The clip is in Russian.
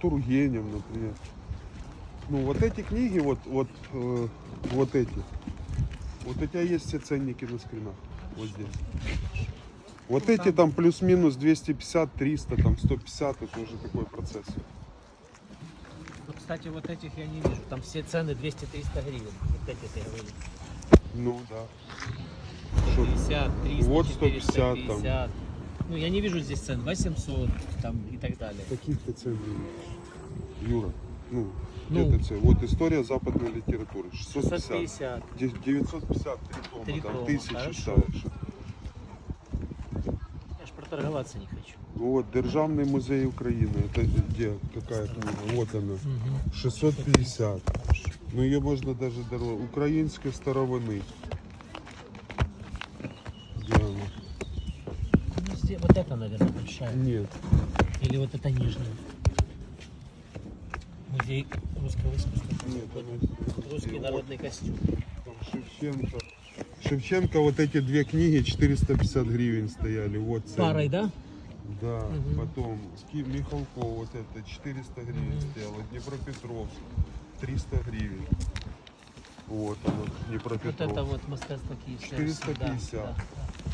Тургенев, например. Ну, вот эти книги, вот, вот, э, вот эти. Вот у тебя есть все ценники на скринах. Вот здесь. Вот эти там плюс-минус 250, 300, там 150, это уже такой процесс. Ну, кстати, вот этих я не вижу. Там все цены 200-300 гривен. Вот эти ты говоришь. Ну да. Что, 50, 300, Вот 400, 150 там. 50. Ну, я не вижу здесь цен. 800 там и так далее. Каких-то цен. Юра, ну, Ну. где-то цен. Вот история западной литературы. 650. 650. Де- 950, 3 тома, Три там тома, 1000 хорошо. ставишь. Я ж проторговаться не хочу. Вот, Державный музей Украины. Это где? Какая книга? Вот она. 650. Ну ее можно даже дороже. Украинской старовины. Где она? Здесь- вот это, наверное, большая. Нет. Или вот это нижняя. Музей русского искусства. Нет, Вот Русский Вот народный костюм. Шевченко. Шевченко вот эти две книги 450 гривен стояли. Вот цены. Парой, да? Да, Мгм. потом Михалков вот это 400 гривен Мгм. стояло, Днепропетровск 300 гривен. Вот оно, Вот Днепропетровск. это вот мастерство киевское. 450. Да, да, да.